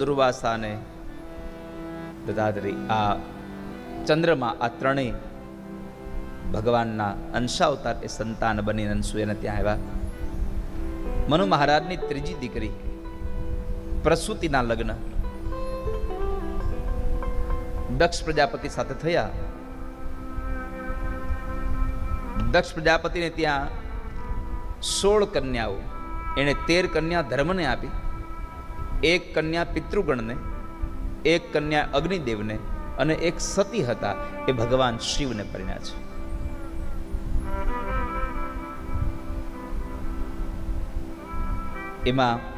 દુર્વાસા અને દદાદરી આ ચંદ્રમાં આ ત્રણેય ભગવાનના અંશાવતાર એ સંતાન બની અનસુયાને ત્યાં આવ્યા. મનુ મહારાજની ત્રીજી દીકરી પ્રસૂતિના લગ્ન દક્ષ પ્રજાપતિ સાથે થયા. દક્ષ પ્રજાપતિને ત્યાં સોળ કન્યાઓ, એણે તેર કન્યા ધર્મને આપી. એક કન્યા પિતૃગણને, એક કન્યા અગ્નિદેવને અને એક સતી હતા એ ભગવાન શિવને પરિણ્યા છે. એમાં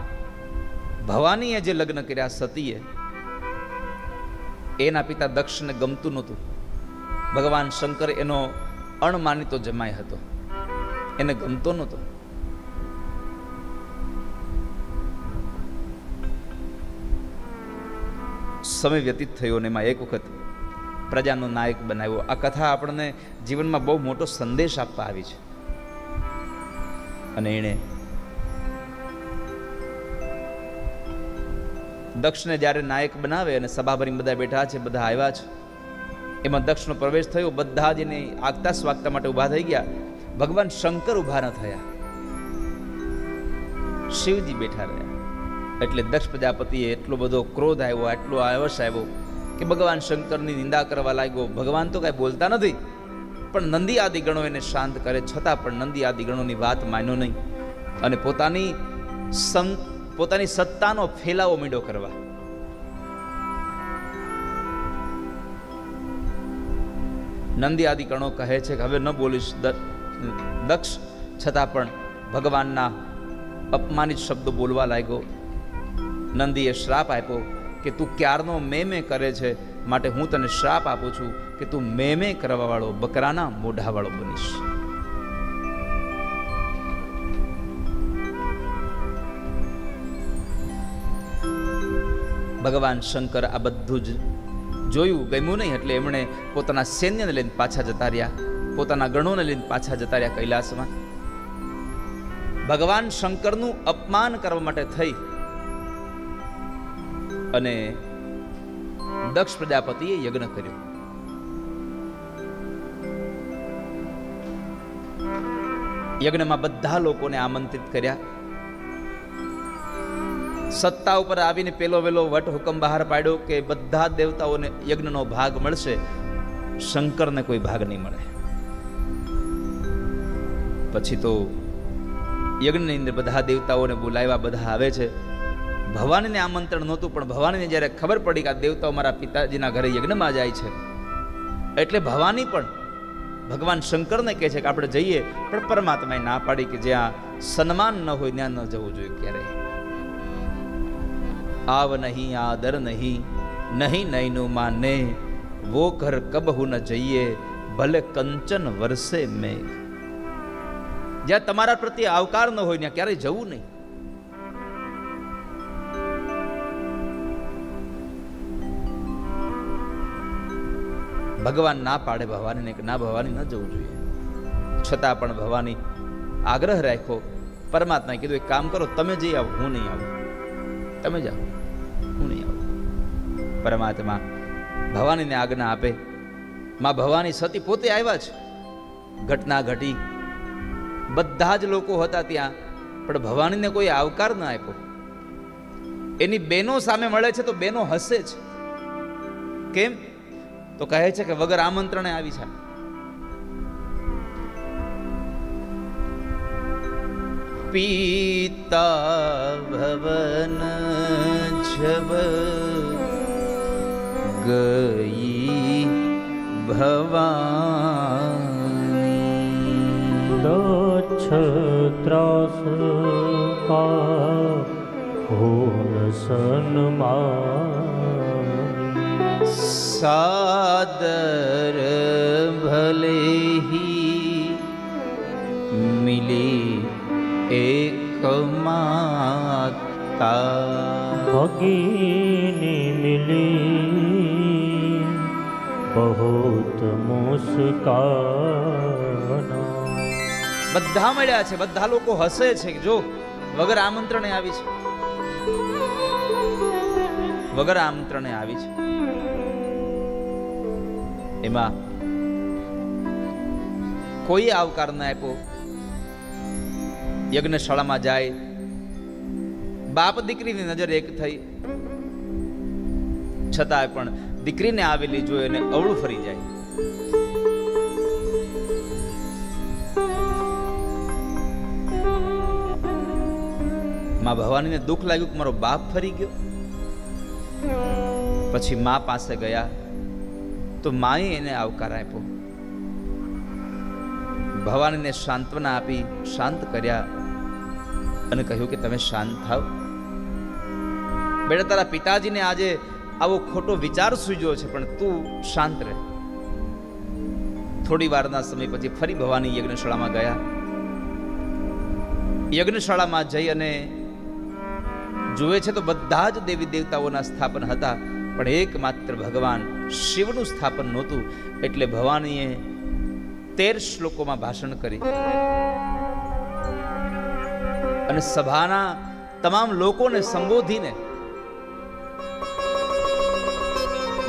ભવાનીએ જે લગ્ન કર્યા સતીએ, એના પિતા દક્ષને ગમતું નહોતું. ભગવાન શંકર એનો અણમાનીતો જમાય હતો. એને ગમતો નહોતો. સમય વ્યતીત થયો અને એમાં એક વખત પ્રજાનો નાયક બનાવ્યો. આ કથા આપણને જીવનમાં બહુ મોટો સંદેશ આપવા આવી છે. અને એણે દક્ષને જ્યારે નાયક બનાવે અને સભાભરી બધા બેઠા છે, બધા આવ્યા છે, એમાં દક્ષનો પ્રવેશ થયો. બધા જ એને આગતા સ્વાગતા માટે ઊભા થઈ ગયા. ભગવાન શંકર ઊભા ન થયા. શિવજી બેઠા રહ્યા. એટલે દક્ષ પ્રજાપતિએ એટલો બધો ક્રોધ આવ્યો એટલો આવશ આવ્યો કે ભગવાન શંકરની નિંદા કરવા લાગ્યો. ભગવાન તો કાંઈ બોલતા નથી, પણ નંદી આદિ ગણો એને શાંત કરે, છતાં પણ નંદી આદિ વાત માન્યો નહીં. અને પોતાની સં પોતાની સત્તાનો ફેલાવો મીંડો કરવા. નંદી આદિ ગણો કહે છે કે હવે ન બોલીશ દક્ષ, છતાં પણ ભગવાનના અપમાનિત શબ્દો બોલવા લાગ્યો. નંદીએ શ્રાપ આપ્યો કે તું ક્યારનો મે મેં કરે છે માટે હું તને શ્રાપ આપું છું કે તું મે મેં કરવાવાળો બકરાના મોઢાવાળો બનીશ. ભગવાન શંકર આ બધું જ જોયું, ગમ્યું નહીં એટલે એમણે પોતાના સૈન્યને લઈને પાછા જતા રહ્યા, પોતાના ગણોને લઈને પાછા જતા રહ્યા કૈલાસમાં. ભગવાન શંકરનું અપમાન કરવા માટે થઈ અને દક્ષ પ્રજાપતિએ યજ્ઞ કર્યો. યજ્ઞમાં બધા લોકોને આમંત્રિત કર્યા. સત્તા ઉપર આવીને પેલો વેલો વટ હુકમ બહાર પાડ્યો કે બધા દેવતાઓને યજ્ઞનો ભાગ મળશે, શંકરને કોઈ ભાગ નહીં મળે. પછી તો યજ્ઞની અંદર બધા દેવતાઓને બોલાવ્યા, બધા આવે છે. ભવાનીને આમંત્રણ નહોતું, પણ ભવાનીને જ્યારે ખબર પડી કે આ દેવતાઓ મારા પિતાજીના ઘરે યજ્ઞમાં જાય છે, એટલે ભવાની પણ ભગવાન શંકરને કહે છે કે આપણે જઈએ, પણ પરમાત્માએ ના પાડી કે જ્યાં સન્માન ન હોય ત્યાં ન જવું જોઈએ ક્યારેય આવ નહીં, આદર નહીં નહીં નહીનું માને, વો ઘર કબહુ ન જઈએ, ભલે કંચન વરસે મેં જ્યાં તમારા પ્રત્યે આવકાર ન હોય, ત્યાં ક્યારેય જવું નહીં. ભગવાન ના પાડે ભવાનીને કે ના ભવાની ન જવું જોઈએ. છતાં પણ ભવાની આગ્રહ રાખ્યો, પરમાત્માએ કીધું, એક કામ કરો, તમે જઈ આવો, હું નહીં આવું. તમે જાઓ, હું નહીં આવું. પરમાત્મા ભવાનીને આજ્ઞા આપે, માં ભવાની સતી પોતે આવ્યા છે. ઘટના ઘટી, બધા જ લોકો હતા ત્યાં, પણ ભવાનીને કોઈ આવકાર ન આપ્યો. એની બેનો સામે મળે છે તો બેનો હસે છે કેમ? તો કહે છે કે વગર આમંત્રણે આવી છે પીતા ભવન જબ ગઈ ભવાની. દક્ષ ત્રાસ કા હોન સન્માન. સાદર ભલે હી મિલી એક માતા ભગીની મિલી બહુત મુસ્કાના બધા મળ્યા છે બધા લોકો હસે છે જો વગર આમંત્રણે આવી છે વગર આમંત્રણે આવી છે એમાં કોઈ આવકાર ના આપ્યો. યજ્ઞશાળામાં જાય, બાપ દીકરીની નજર એક થઈ. છતાંય પણ દીકરીને આવેલી જોઈ અને અવળું ફરી જાય. માં ભવાનીને દુઃખ લાગ્યું કે મારો બાપ ફરી ગયો. પછી મા પાસે ગયા. તો માએ એને આવકાર આપ્યો. ભવાનીને સાંત્વના આપી, શાંત કર્યા અને કહ્યું કે તમે શાંત થાવ. બેટા, તારા પિતાજીને આજે આવો ખોટો વિચાર સૂજ્યો છે, પણ તું શાંત રહે. થોડી વારના સમય પછી ફરી ભવાની યજ્ઞશાળામાં ગયા. યજ્ઞશાળામાં જઈ અને જુએ છે તો બધા જ દેવી દેવતાઓના સ્થાપન હતા. પણ એકમાત્ર ભગવાન શિવનું સ્થાપન નહોતું, એટલે ભવાનીએ તેર શ્લોકોમાં ભાષણ કરી. અને સભાના તમામ લોકોને સંબોધીને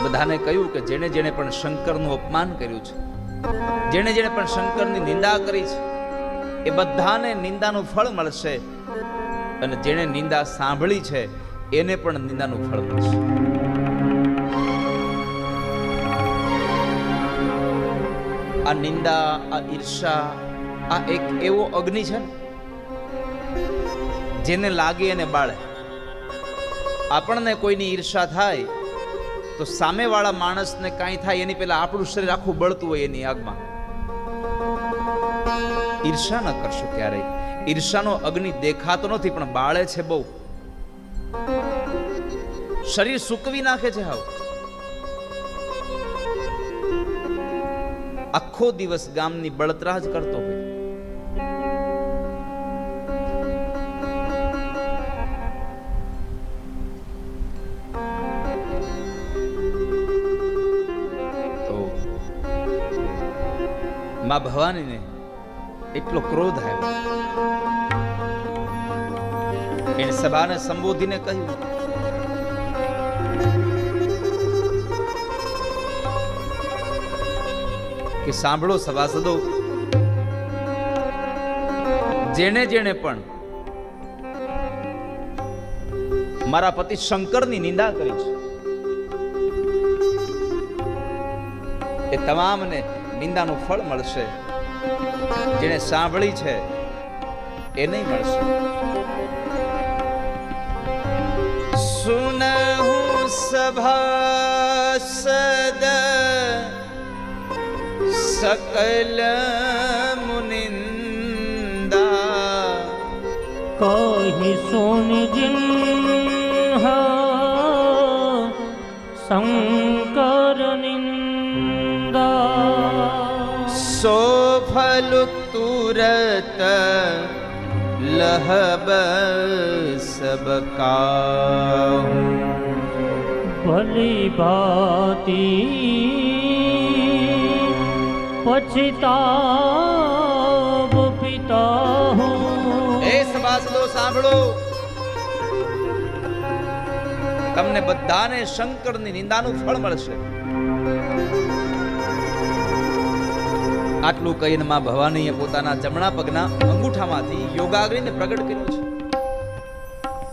બધાને કહ્યું કે જેણે જેણે પણ શંકરનું અપમાન કર્યું છે, જેણે જેણે પણ શંકરની નિંદા કરી છે, એ બધાને નિંદાનું ફળ મળશે. અને જેણે નિંદા સાંભળી છે, એને પણ નિંદાનું ફળ મળશે. આ નિંદા, આ ઈર્ષા, આ એક એવો અગ્નિ છે જેને લાગે અને બાળે. આપણને કોઈની ઈર્ષા થાય, તો સામેવાળા માણસને કાંઈ થાય, એની પહેલા આપણું શરીર આખું બળતું હોય એની આગમાં. ઈર્ષા ન કરશો ક્યારેય. ઈર્ષાનો અગ્નિ દેખાતો નથી, પણ બાળે છે બહુ. શરીર સૂકવી નાખે છે હાવ. આખો દિવસ ગામની બળતરા જ કરતો હોય. માં ભવાનીને એટલો ક્રોધ આવ્યો. એને સભાને સંબોધીને કહ્યું કે સાંભળો સભાસદો જેણે જેણે પણ મારા પતિ શંકરની નિંદા કરી છે, એ તમામને નિંદાનું ફળ મળશે. જેણે સાંભળી છે, એ નહીં મળશે. સુનહું સભાસદ સકલ सकल सकलमुनि कोहि सोनि जिह शङ्कर सबका लहबका भाती પછતાવ પિતા હું. એ સભાસદો, સાંભળો. તમને બધાને શંકરની નિંદાનું ફળ મળશે. આટલું કહીને માં ભવાનીએ પોતાના જમણા પગના અંગૂઠામાંથી યોગાગ્નિને પ્રગટ કર્યો છે.